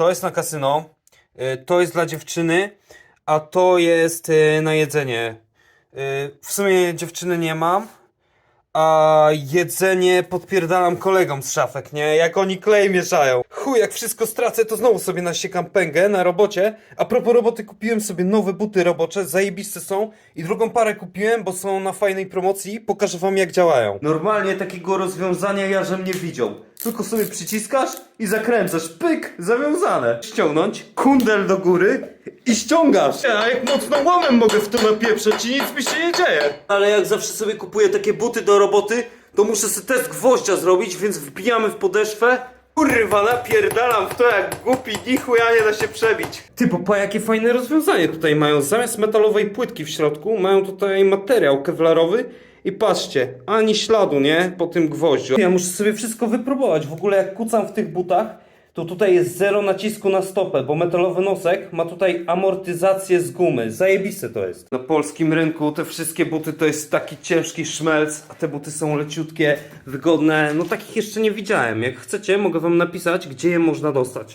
To jest na kasyno, y, to jest dla dziewczyny, a to jest y, na jedzenie. Y, W sumie dziewczyny nie mam, a jedzenie podpierdalam kolegom z szafek, nie? Jak oni klej mieszają. Chuj, jak wszystko stracę, to znowu sobie nasiekam pęgę na robocie. A propos roboty, kupiłem sobie nowe buty robocze, zajebiste są. I drugą parę kupiłem, bo są na fajnej promocji. Pokażę wam jak działają. Normalnie takiego rozwiązania ja żem nie widział. Tylko sobie przyciskasz i zakręcasz. Pyk, zawiązane. Ściągnąć, kundel do góry i ściągasz. A jak mocno łomem mogę w to napieprzeć i nic mi się nie dzieje. Ale jak zawsze sobie kupuję takie buty do roboty, to muszę sobie test gwoździa zrobić, więc wbijamy w podeszwę. Kurwa, napierdalam w to jak głupi, nichuja nie da się przebić. Ty, bo jakie fajne rozwiązanie tutaj mają. Zamiast metalowej płytki w środku, mają tutaj materiał kewlarowy. I patrzcie, ani śladu, nie? Po tym gwoździu. Ja muszę sobie wszystko wypróbować. W ogóle jak kucam w tych butach, to tutaj jest zero nacisku na stopę, bo metalowy nosek ma tutaj amortyzację z gumy. Zajebiste to jest. Na polskim rynku te wszystkie buty to jest taki ciężki szmelc, a te buty są leciutkie, wygodne. No takich jeszcze nie widziałem. Jak chcecie, mogę wam napisać, gdzie je można dostać.